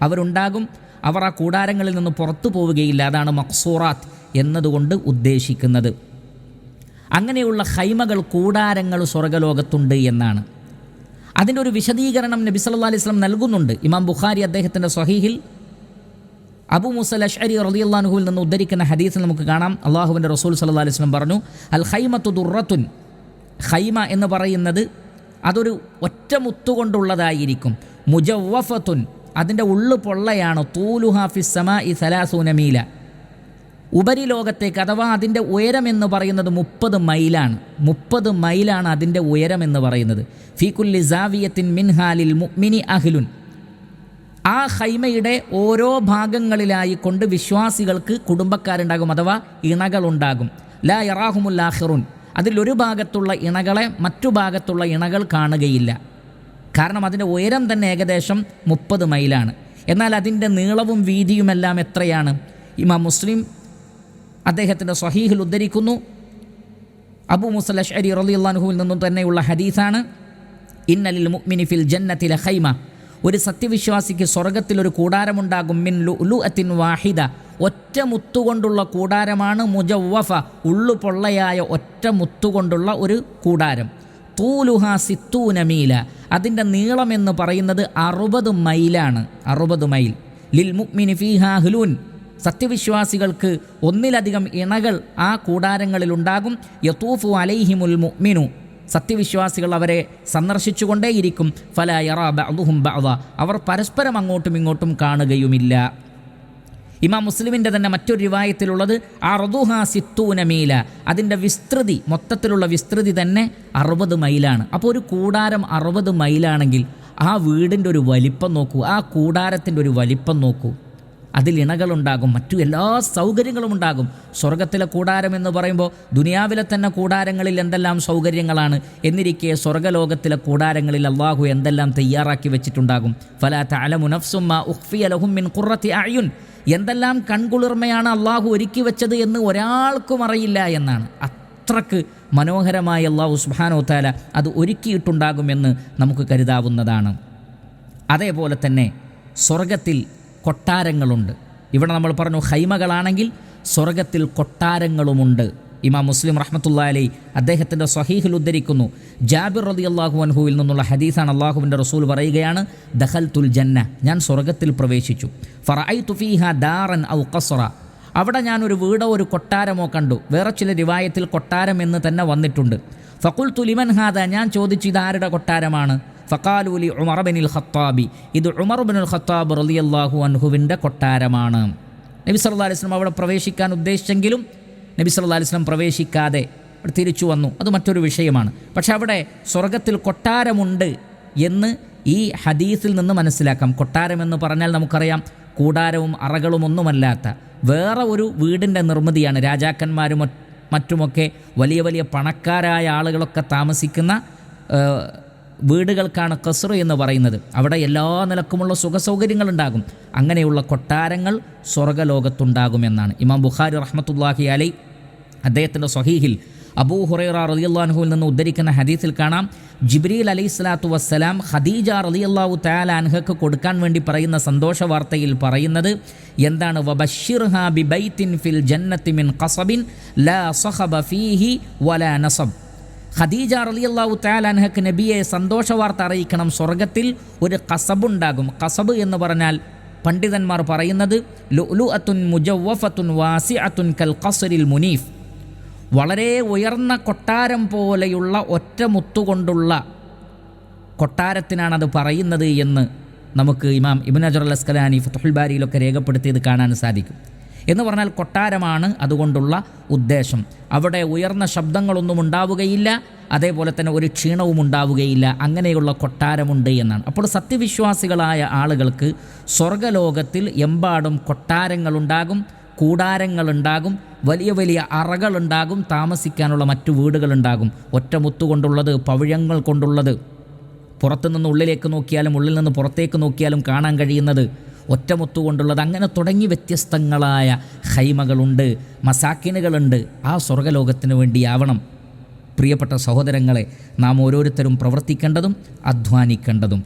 അവരുണ്ടാകും. അവർ ആ കൂടാരങ്ങളിൽ നിന്ന് പുറത്തു പോവുകയില്ല. അതാണ് മക്സൂറാത്ത് എന്നതുകൊണ്ട് ഉദ്ദേശിക്കുന്നത്. അങ്ങനെയുള്ള ഹൈമകൾ കൂടാരങ്ങൾ സ്വർഗലോകത്തുണ്ട് എന്നാണ്. അതിന്റെ ഒരു വിശദീകരണം നബി സല്ലാ അലൈഹി സ്വലം നൽകുന്നുണ്ട്. ഇമാം ബുഖാരി അദ്ദേഹത്തിന്റെ സ്വഹീഹിൽ അബു മുസൽ അഷ്അരി റളിയല്ലാഹുവിൽ നിന്ന് ഉദ്ധരിക്കുന്ന ഹദീസിൽ നമുക്ക് കാണാം. അള്ളാഹുവിന്റെ റസൂൽ സല്ലാ അലൈഹി സ്വലം പറഞ്ഞു അൽ ഹൈമത്തു ദുറത്തുൻ ഹൈമ എന്ന് പറയുന്നത് അതൊരു ഒറ്റ മുത്തുകൊണ്ടുള്ളതായിരിക്കും. മുജവഫത്തുൻ അതിന്റെ ഉള്ളു പൊള്ളയാണ്. തൂലുഹാഫിസ് സമ ഇ സലാസൂനമീല ഉപരിലോകത്തേക്ക് അഥവാ അതിന്റെ ഉയരം എന്ന് പറയുന്നത് മുപ്പത് മൈലാണ്. മുപ്പത് മൈലാണ് അതിന്റെ ഉയരം എന്ന് പറയുന്നത്. ഫീകുല്ലി സാവിയത്തിൻ മിൻഹാലിൽ മുഅ്മിനി അഹ്ലുൻ. ആ ഹൈമയുടെ ഓരോ ഭാഗങ്ങളിലായി കൊണ്ട് വിശ്വാസികൾക്ക് കുടുംബക്കാരുണ്ടാകും അഥവാ ഇണകളുണ്ടാകും. ലാ യറാഹുമുല്ലാഹിറുൻ അതിലൊരു ഭാഗത്തുള്ള ഇണകളെ മറ്റു ഭാഗത്തുള്ള ഇണകൾ കാണുകയില്ല. കാരണം അതിന്റെ ഉയരം തന്നെ ഏകദേശം മുപ്പത് മൈലാണ്. എന്നാൽ അതിന്റെ നീളവും വീതിയുമെല്ലാം എത്രയാണ്? ഇമാം മുസ്ലിം അദ്ദേഹത്തിന്റെ സ്വഹീഹിൽ ഉദ്ധരിക്കുന്നു. അബു മുസൽ റലിയുള്ള അനുഹുവിൽ നിന്നും തന്നെയുള്ള ഹദീസാണ്. ഇന്നലിൽ മുഅ്മിനി ഫിൽ ജന്നത്തിലെ ഹൈമ ഒരു സത്യവിശ്വാസിക്ക് സ്വർഗത്തിലൊരു കൂടാരമുണ്ടാകും. മിൻ ലു ലു അത്തിൻ വാഹിദ. ഒറ്റ മുത്തുകൊണ്ടുള്ള കൂടാരമാണ് മുജവഫ ഉള്ളു പൊള്ളയായ ഒറ്റ മുത്തുകൊണ്ടുള്ള ഒരു കൂടാരം. തൂലുഹ സിത്തൂനമീല അതിന്റെ നീളമെന്ന് പറയുന്നത് അറുപത് മൈലാണ്. അറുപത് മൈൽ. ലിൽ മുക്മിനി ഫീഹാ ഹുലൂൻ. സത്യവിശ്വാസികൾക്ക് ഒന്നിലധികം ഇണകൾ ആ കൂടാരങ്ങളിലുണ്ടാകും. യത്തൂഫു അലൈഹിമുൽ മുഅ്മിനു. സത്യവിശ്വാസികൾ അവരെ സന്ദർശിച്ചുകൊണ്ടേയിരിക്കും. ഫല യറാ ബഅദുഹും ബഅദ. അവർ പരസ്പരം അങ്ങോട്ടും ഇങ്ങോട്ടും കാണുകയുമില്ല. ഇമാം മുസ്ലിമിന്റെ തന്നെ മറ്റൊരു റിവായത്തിലുള്ളത് അറുദുഹ സിത്തൂന മീല. അതിന്റെ വിസ്തൃതി മൊത്തത്തിലുള്ള വിസ്തൃതി തന്നെ അറുപത് മൈലാണ്. അപ്പോൾ ഒരു കൂടാരം അറുപത് മൈലാണെങ്കിൽ ആ വീടിന്റെ ഒരു വലിപ്പം നോക്കൂ ആ കൂടാരത്തിന്റെ ഒരു വലിപ്പം നോക്കൂ. അതിൽ ഇണകളുണ്ടാകും മറ്റു എല്ലാ സൗകര്യങ്ങളും ഉണ്ടാകും. സ്വർഗത്തിലെ കൂടാരം എന്ന് പറയുമ്പോൾ ദുനിയാവിലെ തന്നെ കൂടാരങ്ങളിൽ എന്തെല്ലാം സൗകര്യങ്ങളാണ് എന്നിരിക്കെ സ്വർഗലോകത്തിലെ കൂടാരങ്ങളിൽ അള്ളാഹു എന്തെല്ലാം തയ്യാറാക്കി വെച്ചിട്ടുണ്ടാകും. ഫലാ തലമുനഫ്സുമ്മ ഉഖ്ഫിയ ലഹും മിൻ ഖുറത്തി അയുൻ എന്തെല്ലാം കൺകുളിർമയാണ് അള്ളാഹു ഒരുക്കി വെച്ചത് എന്ന് ഒരാൾക്കും അറിയില്ല എന്നാണ്. അത്രയ്ക്ക് മനോഹരമായ അള്ളാഹു സുബാനോ താല അത് ഒരുക്കിയിട്ടുണ്ടാകുമെന്ന് നമുക്ക് കരുതാവുന്നതാണ്. അതേപോലെ തന്നെ സ്വർഗത്തിൽ കൊട്ടാരങ്ങളുണ്ട്. ഇവിടെ നമ്മൾ പറഞ്ഞു ഹൈമകളാണെങ്കിൽ സ്വർഗത്തിൽ കൊട്ടാരങ്ങളുമുണ്ട്. ഇമാം മുസ്ലിം റഹ്മത്തുള്ള അലി അദ്ദേഹത്തിന്റെ സ്വഹീഹിൽ ഉദ്ധരിക്കുന്നു. ജാബിർ റതി അള്ളാഹു അൻഹുവിൽ നിന്നുള്ള ഹദീസാണ് അള്ളാഹുവിന്റെ റസൂൽ പറയുകയാണ് ദഹൽ തുൽ ജന്ന ഞാൻ സ്വർഗത്തിൽ പ്രവേശിച്ചു. ഫറൈ തുഫീഹ ദാറൻ ഔ കസറ അവിടെ ഞാൻ ഒരു വീടോ ഒരു കൊട്ടാരമോ കണ്ടു. വേറെ ചില രിവായത്തിൽ കൊട്ടാരം എന്ന് തന്നെ വന്നിട്ടുണ്ട്. ഫക്കുൽ തുലിമൻ ഹാദ ഞാൻ ചോദിച്ചു ഇതാരുടെ കൊട്ടാരമാണ്? ഫക്കാലൂലി ഉമർ ബിനിൽ ഖത്താബി. ഇത് ഉമർ ഖത്താബ് റലി അള്ളാഹു അൻഹുവിന്റെ കൊട്ടാരമാണ്. നബി സല്ലാ അലൈഹി വസല്ലം അവിടെ പ്രവേശിക്കാൻ ഉദ്ദേശിച്ചെങ്കിലും നബി സല്ലാ അലൈഹി വസല്ലം പ്രവേശിക്കാതെ തിരിച്ചു വന്നു. അത് മറ്റൊരു വിഷയമാണ്. പക്ഷെ അവിടെ സ്വർഗത്തിൽ കൊട്ടാരമുണ്ട് എന്ന് ഈ ഹദീസിൽ നിന്ന് മനസ്സിലാക്കാം. കൊട്ടാരമെന്ന് പറഞ്ഞാൽ നമുക്കറിയാം കൂടാരവും അറകളും ഒന്നുമല്ലാത്ത വേറെ ഒരു വീടിന്റെ നിർമ്മിതിയാണ്. രാജാക്കന്മാരും മറ്റുമൊക്കെ വലിയ വലിയ പണക്കാരായ ആളുകളൊക്കെ താമസിക്കുന്ന വീടുകൾക്കാണ് കസറ് എന്ന് പറയുന്നത്. അവിടെ എല്ലാ നിലക്കുമുള്ള സുഖസൗകര്യങ്ങളുണ്ടാകും. അങ്ങനെയുള്ള കൊട്ടാരങ്ങൾ സ്വർഗലോകത്തുണ്ടാകുമെന്നാണ്. ഇമാം ബുഖാരി റഹ്മത്തുല്ലാഹി അലൈ അദ്ദേഹത്തിന്റെ സ്വഹീഹിൽ അബൂ ഹുറൈറ റളിയല്ലാഹുവിൽ നിന്ന് ഉദ്ധരിക്കുന്ന ഹദീസിൽ കാണാം. ജിബ്രീൽ അലൈഹി സ്വലാത്തു വസ്സലാം ഖദീജ റളിയല്ലാഹു തആല അൻഹക്ക് കൊടുക്കാൻ വേണ്ടി പറയുന്ന സന്തോഷ വാർത്തയിൽ പറയുന്നത് എന്താണ്? ബിബൈത്തിൻ ഫിൽ ജന്നത്തി മിൻ ഖസബിൻ ലാ സഹബ ഫീഹി വലാ നസബ്. ഖദീജ റളിയല്ലാഹു തആല അൻഹക്ക് നബിയെ സന്തോഷ വാർത്ത അറിയിക്കണം. സ്വർഗത്തിൽ ഒരു കസബുണ്ടാകും. കസബ് എന്ന് പറഞ്ഞാൽ പണ്ഡിതന്മാർ പറയുന്നത് ലുലു അത്തുൻ മുജവഫത്തുൻ വാസിഅത്തുൻ കൽ ഖസരിൽ മുനീഫ്. വളരെ ഉയർന്ന കൊട്ടാരം പോലെയുള്ള ഒറ്റ മുത്തുകൊണ്ടുള്ള കൊട്ടാരത്തിനാണത് പറയുന്നത് എന്ന് നമുക്ക് ഇമാം ഇബിൻ അജർ അൽ അസ്കലാനി ബാരിയിലൊക്കെ രേഖപ്പെടുത്തിയത് കാണാൻ സാധിക്കും. എന്ന് പറഞ്ഞാൽ കൊട്ടാരമാണ് അതുകൊണ്ടുള്ള ഉദ്ദേശം. അവിടെ ഉയർന്ന ശബ്ദങ്ങളൊന്നും ഉണ്ടാവുകയില്ല അതേപോലെ തന്നെ ഒരു ക്ഷീണവും ഉണ്ടാവുകയില്ല. അങ്ങനെയുള്ള കൊട്ടാരമുണ്ട് എന്നാണ്. അപ്പോൾ സത്യവിശ്വാസികളായ ആളുകൾക്ക് സ്വർഗലോകത്തിൽ എമ്പാടും കൊട്ടാരങ്ങളുണ്ടാകും കൂടാരങ്ങളുണ്ടാകും വലിയ വലിയ അറകളുണ്ടാകും താമസിക്കാനുള്ള മറ്റു വീടുകളുണ്ടാകും. ഒറ്റമുത്തു കൊണ്ടുള്ളത് പവിഴങ്ങൾ കൊണ്ടുള്ളത്. പുറത്തുനിന്ന് ഉള്ളിലേക്ക് നോക്കിയാലും ഉള്ളിൽ നിന്ന് പുറത്തേക്ക് നോക്കിയാലും കാണാൻ കഴിയുന്നത് ഒറ്റമുത്തു കൊണ്ടുള്ളത് അങ്ങനെ തുടങ്ങി വ്യത്യസ്തങ്ങളായ ഹൈമകളുണ്ട് മസാക്കിനുകളുണ്ട്. ആ സ്വർഗലോകത്തിന് വേണ്ടിയാവണം. പ്രിയപ്പെട്ട സഹോദരങ്ങളെ നാം ഓരോരുത്തരും പ്രവർത്തിക്കേണ്ടതും അധ്വാനിക്കേണ്ടതും.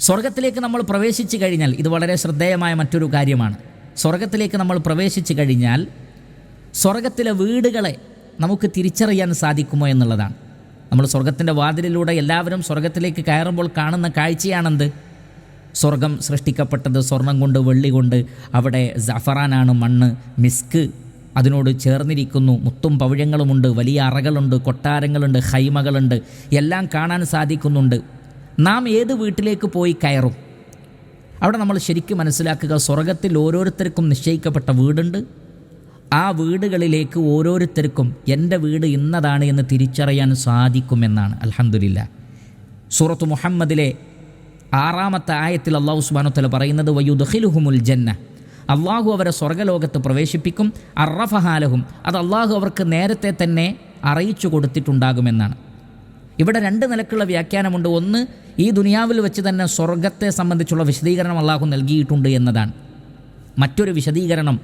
സ്വർഗത്തിലേക്ക് നമ്മൾ പ്രവേശിച്ചു കഴിഞ്ഞാൽ ഇത് വളരെ ശ്രദ്ധേയമായ മറ്റൊരു കാര്യമാണ്. സ്വർഗത്തിലേക്ക് നമ്മൾ പ്രവേശിച്ചു കഴിഞ്ഞാൽ സ്വർഗത്തിലെ വീടുകളെ നമുക്ക് തിരിച്ചറിയാൻ സാധിക്കുമോ എന്നുള്ളതാണ്. നമ്മൾ സ്വർഗത്തിന്റെ വാതിലിലൂടെ എല്ലാവരും സ്വർഗത്തിലേക്ക് കയറുമ്പോൾ കാണുന്ന കാഴ്ചയാണെന്ത്? സ്വർഗം സൃഷ്ടിക്കപ്പെട്ടത് സ്വർണം കൊണ്ട് വെള്ളി കൊണ്ട്. അവിടെ ജഫറാനാണ് മണ്ണ്. മിസ്ക് അതിനോട് ചേർന്നിരിക്കുന്നു. മുത്തും പവിഴങ്ങളുമുണ്ട്. വലിയ അറകളുണ്ട്. കൊട്ടാരങ്ങളുണ്ട്. ഹൈമകളുണ്ട്. എല്ലാം കാണാൻ സാധിക്കുന്നുണ്ട്. നാം ഏത് വീട്ടിലേക്ക് പോയി കയറും? അവിടെ നമ്മൾ ശരിക്കും മനസ്സിലാക്കുക സ്വർഗത്തിൽ ഓരോരുത്തർക്കും നിശ്ചയിക്കപ്പെട്ട വീടുണ്ട്. ആ വീടുകളിലേക്ക് ഓരോരുത്തർക്കും എന്റെ വീട് ഇന്നതാണ് എന്ന് തിരിച്ചറിയാൻ സാധിക്കുമെന്നാണ്. അലഹമില്ല സൂറത്ത് മുഹമ്മദിലെ ആറാമത്തെ ആയത്തിൽ അള്ളാഹു സുബാനുത്തല പറയുന്നത് വയുദ്ഹിലുഹുമുൽ ജന്ന. അള്ളാഹു അവരെ സ്വർഗലോകത്ത് പ്രവേശിപ്പിക്കും അറഫഹാലഹും അത് അള്ളാഹു അവർക്ക് നേരത്തെ തന്നെ അറിയിച്ചു കൊടുത്തിട്ടുണ്ടാകുമെന്നാണ്. ഇവിടെ രണ്ട് നിലക്കുള്ള വ്യാഖ്യാനമുണ്ട്. ഒന്ന് ഈ ദുനിയാവിൽ വെച്ച് തന്നെ സ്വർഗത്തെ സംബന്ധിച്ചുള്ള വിശദീകരണം അള്ളാഹു നൽകിയിട്ടുണ്ട് എന്നതാണ്. മറ്റൊരു വിശദീകരണം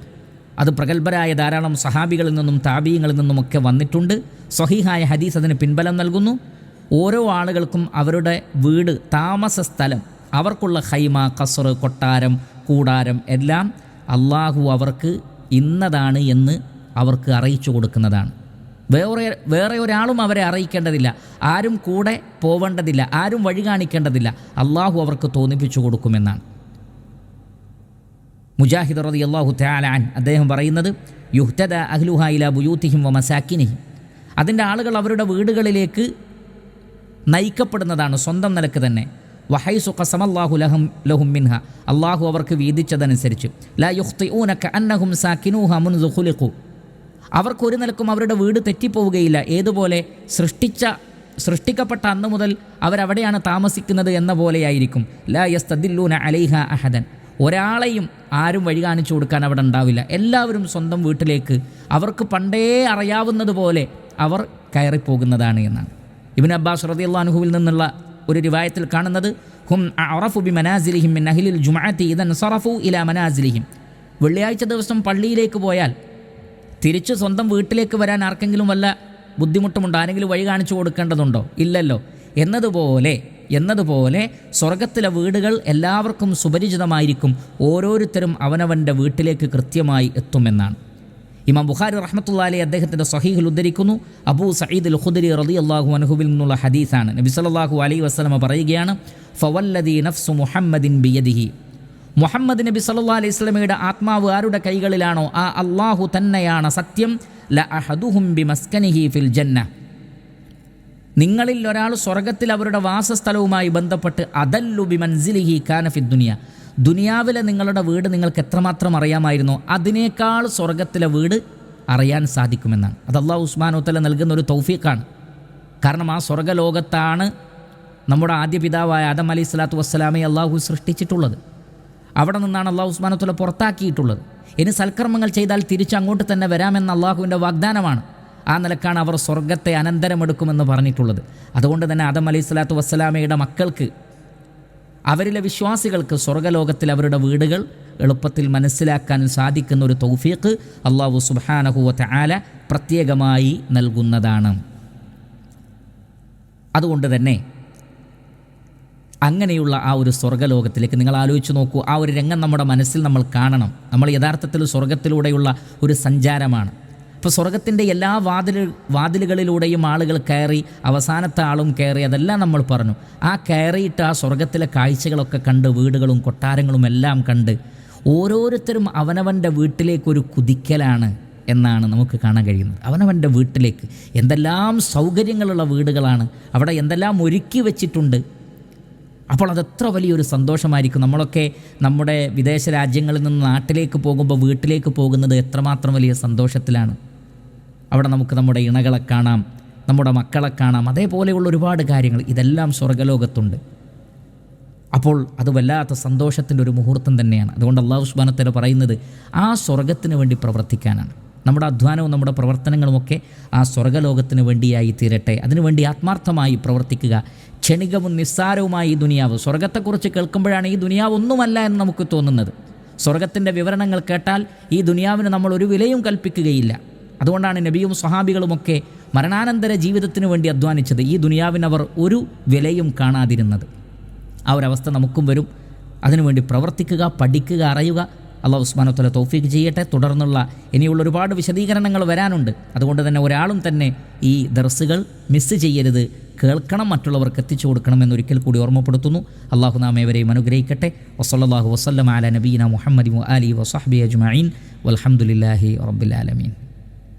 അത് പ്രഗത്ഭരായ ധാരാളം സഹാബികളിൽ നിന്നും താബീയങ്ങളിൽ നിന്നുമൊക്കെ വന്നിട്ടുണ്ട്. സ്വഹീഹായ ഹദീസ് അതിന് പിൻബലം നൽകുന്നു. ഓരോ ആളുകൾക്കും അവരുടെ വീട് താമസ സ്ഥലം അവർക്കുള്ള ഹൈമ കസറ് കൊട്ടാരം കൂടാരം എല്ലാം അള്ളാഹു അവർക്ക് ഇന്നതാണ് എന്ന് അവർക്ക് അറിയിച്ചു കൊടുക്കുന്നതാണ്. വേറെ വേറെ ഒരാളും അവരെ അറിയിക്കേണ്ടതില്ല. ആരും കൂടെ പോവേണ്ടതില്ല ആരും വഴി കാണിക്കേണ്ടതില്ല. അള്ളാഹു അവർക്ക് തോന്നിപ്പിച്ചു കൊടുക്കുമെന്നാണ്. മുജാഹിദ് റതി അള്ളാഹു താലാൻ അദ്ദേഹം പറയുന്നത് യുഹ്തദ അഹ്ലുഹ ബുയൂത്തിഹിം വ മസാക്കിനിഹിം അതിന്റെ ആളുകൾ അവരുടെ വീടുകളിലേക്ക് നയിക്കപ്പെടുന്നതാണ് സ്വന്തം നിലയ്ക്ക് തന്നെ. വഹൈസു ഖസമല്ലാഹു ലഹം ലഹും മിൻഹ. അള്ളാഹു അവർക്ക് വീതിച്ചതനുസരിച്ച് ലാ യുഖ്തി ഊനക്ക അന്നഹും സാക്കിനൂഹ മുൻ ഖുലിഖു. അവർക്ക് ഒരു നിലക്കും അവരുടെ വീട് തെറ്റിപ്പോവുകയില്ല. ഏതുപോലെ സൃഷ്ടിച്ച സൃഷ്ടിക്കപ്പെട്ട അന്ന് മുതൽ അവരവിടെയാണ് താമസിക്കുന്നത് എന്ന പോലെയായിരിക്കും. ലാ യസ്തദില്ലൂന അലൈഹ അഹദൻ. ഒരാളെയും ആരും വഴി കാണിച്ചു കൊടുക്കാൻ അവിടെ ഉണ്ടാവില്ല. എല്ലാവരും സ്വന്തം വീട്ടിലേക്ക് അവർക്ക് പണ്ടേ അറിയാവുന്നതുപോലെ അവർ കയറിപ്പോകുന്നതാണ് എന്നാണ്. ഇബിൻ അബ്ബാസ് റതിയുള്ള അനുഹുവിൽ നിന്നുള്ള ഒരു രൂപായത്തിൽ കാണുന്നത് ഹും അറഫു ബി മനാസിലിഹിം മിൻ ജുമാഅത്തി ഇദൻ സറഫു ഇല മനാസിലിഹിം. വെള്ളിയാഴ്ച ദിവസം പള്ളിയിലേക്ക് പോയാൽ തിരിച്ച് സ്വന്തം വീട്ടിലേക്ക് വരാൻ ആർക്കെങ്കിലും വല്ല ബുദ്ധിമുട്ടുമുണ്ടോ? ആരെങ്കിലും വഴി കാണിച്ചു കൊടുക്കേണ്ടതുണ്ടോ? ഇല്ലല്ലോ. എന്നതുപോലെ എന്നതുപോലെ സ്വർഗത്തിലെ വീടുകൾ എല്ലാവർക്കും സുപരിചിതമായിരിക്കും. ഓരോരുത്തരും അവനവന്റെ വീട്ടിലേക്ക് കൃത്യമായി എത്തുമെന്നാണ്. ഇമാം ബുഖാരി റഹ്മത്തുള്ളാലി അദ്ദേഹത്തിന്റെ സഹീഹിൽ ഉദ്ധരിക്കുന്നു. അബൂ സയ്യിദ് അൽ ഖുദരി റതി അള്ളാഹു അനഹുബിൽ നിന്നുള്ള ഹദീസാണ്. നബി സല്ലല്ലാഹു അലൈഹി വസ്ലമ പറയുകയാണ് ഫവല്ലദി നഫ്സു മുഹമ്മദിൻ ബിയദിഹി. മുഹമ്മദ് നബി സല്ലാ അലൈഹി സ്വലമയുടെ ആത്മാവ് ആരുടെ കൈകളിലാണോ ആ അള്ളാഹു തന്നെയാണ് സത്യം. ല അഹദുഹും ബി മസ്കനിഹി ഫിൽ ജന്ന നിങ്ങളിൽ ഒരാൾ സ്വർഗത്തിൽ അവരുടെ വാസസ്ഥലവുമായി ബന്ധപ്പെട്ട് അതല്ലു ബി മൻസിലിഹി കാനഫി ദുനിയ. ദുനിയാവിലെ നിങ്ങളുടെ വീട് നിങ്ങൾക്ക് എത്രമാത്രം അറിയാമായിരുന്നോ അതിനേക്കാൾ സ്വർഗത്തിലെ വീട് അറിയാൻ സാധിക്കുമെന്നാണ്. അത് അള്ളാഹ് ഉസ്മാൻ ഉത്തല നൽകുന്ന ഒരു തൗഫീഖാണ്. കാരണം ആ സ്വർഗലോകത്താണ് നമ്മുടെ ആദ്യ പിതാവായ ആദം അലി സ്വലാത്തു വസ്സലാമെ അള്ളാഹു സൃഷ്ടിച്ചിട്ടുള്ളത്. അവിടെ നിന്നാണ് അള്ളാഹു ഉസ്മാനുത്തല പുറത്താക്കിയിട്ടുള്ളത്. ഇനി സൽക്കർമ്മങ്ങൾ ചെയ്താൽ തിരിച്ച് അങ്ങോട്ട് തന്നെ വരാമെന്ന അള്ളാഹുവിന്റെ വാഗ്ദാനമാണ്. ആ നിലക്കാണ് അവർ സ്വർഗത്തെ അനന്തരമെടുക്കുമെന്ന് പറഞ്ഞിട്ടുള്ളത്. അതുകൊണ്ട് തന്നെ ആദം അലി സ്വലാത്തു വസ്സലാമയുടെ മക്കൾക്ക് അവരിലെ വിശ്വാസികൾക്ക് സ്വർഗലോകത്തിൽ അവരുടെ വീടുകൾ എളുപ്പത്തിൽ മനസ്സിലാക്കാൻ സാധിക്കുന്ന ഒരു തൗഫീഖ് അള്ളാഹു സുബാനഹുവത്ത് ആല പ്രത്യേകമായി നൽകുന്നതാണ്. അതുകൊണ്ട് തന്നെ അങ്ങനെയുള്ള ആ ഒരു സ്വർഗലോകത്തിലേക്ക് നിങ്ങൾ ആലോചിച്ച് നോക്കൂ ആ ഒരു രംഗം നമ്മുടെ മനസ്സിൽ നമ്മൾ കാണണം. നമ്മൾ യഥാർത്ഥത്തിൽ സ്വർഗത്തിലൂടെയുള്ള ഒരു സഞ്ചാരമാണ്. ഇപ്പോൾ സ്വർഗത്തിന്റെ എല്ലാ വാതിൽ വാതിലുകളിലൂടെയും ആളുകൾ കയറി അവസാനത്തെ ആളും കയറി അതെല്ലാം നമ്മൾ പറഞ്ഞു. ആ കയറിയിട്ട് ആ സ്വർഗത്തിലെ കാഴ്ചകളൊക്കെ കണ്ട് വീടുകളും കൊട്ടാരങ്ങളും എല്ലാം കണ്ട് ഓരോരുത്തരും അവനവന്റെ വീട്ടിലേക്കൊരു കുതിക്കലാണ് എന്നാണ് നമുക്ക് കാണാൻ കഴിയുന്നത്. അവനവന്റെ വീട്ടിലേക്ക് എന്തെല്ലാം സൗകര്യങ്ങളുള്ള വീടുകളാണ് അവിടെ എന്തെല്ലാം ഒരുക്കി വെച്ചിട്ടുണ്ട്. അപ്പോൾ അതെത്ര വലിയൊരു സന്തോഷമായിരിക്കും. നമ്മളൊക്കെ നമ്മുടെ വിദേശ രാജ്യങ്ങളിൽ നിന്ന് നാട്ടിലേക്ക് പോകുമ്പോൾ വീട്ടിലേക്ക് പോകുന്നത് എത്രമാത്രം വലിയ സന്തോഷത്തിലാണ്. അവിടെ നമുക്ക് നമ്മുടെ ഇണകളെ കാണാം നമ്മുടെ മക്കളെ കാണാം. അതേപോലെയുള്ള ഒരുപാട് കാര്യങ്ങൾ. ഇതെല്ലാം സ്വർഗലോകത്തുണ്ട്. അപ്പോൾ അത് വല്ലാത്ത സന്തോഷത്തിന്റെ ഒരു മുഹൂർത്തം തന്നെയാണ്. അതുകൊണ്ട് അള്ളാഹു സുബാനത്തല പറയുന്നത് ആ സ്വർഗത്തിന് വേണ്ടി പ്രവർത്തിക്കാനാണ്. നമ്മുടെ അധ്വാനവും നമ്മുടെ പ്രവർത്തനങ്ങളുമൊക്കെ ആ സ്വർഗലോകത്തിന് വേണ്ടിയായി തീരട്ടെ. അതിനുവേണ്ടി ആത്മാർത്ഥമായി പ്രവർത്തിക്കുക. ക്ഷണികവും നിസ്സാരവുമായ ഈ ദുനിയാവ്. സ്വർഗത്തെക്കുറിച്ച് കേൾക്കുമ്പോഴാണ് ഈ ദുനിയാവ് ഒന്നുമല്ല എന്ന് നമുക്ക് തോന്നുന്നത്. സ്വർഗത്തിന്റെ വിവരണങ്ങൾ കേട്ടാൽ ഈ ദുനിയാവിന് നമ്മൾ ഒരു വിലയും കൽപ്പിക്കുകയില്ല. അതുകൊണ്ടാണ് നബിയും സ്വഹാബികളുമൊക്കെ മരണാനന്തര ജീവിതത്തിന് വേണ്ടി അധ്വാനിച്ചത്. ഈ ദുനിയാവിനവർ ഒരു വിലയും കാണാതിരുന്നത്. ആ ഒരവസ്ഥ നമുക്കും വരും. അതിനുവേണ്ടി പ്രവർത്തിക്കുക പഠിക്കുക അറിയുക. അള്ളാഹു ഉസ്മാനത്തല തൗഫീഖ് ചെയ്യട്ടെ. തുടർന്നുള്ള ഇനിയുള്ള ഒരുപാട് വിശദീകരണങ്ങൾ വരാനുണ്ട്. അതുകൊണ്ട് തന്നെ ഒരാളും തന്നെ ഈ ദർസുകൾ മിസ് ചെയ്യരുത്. കേൾക്കണം മറ്റുള്ളവർക്ക് എത്തിച്ചു കൊടുക്കണം എന്നൊരിക്കൽ കൂടി ഓർമ്മപ്പെടുത്തുന്നു. അള്ളാഹു നാം ഏവരെയും അനുഗ്രഹിക്കട്ടെ. വസല്ലാഹു വസ്ലം അല നബീന മുഹമ്മദ് അലി വസാഹബി അജ്മീൻ വലഹമുല്ലാഹി റബ്ബുലാലമീൻ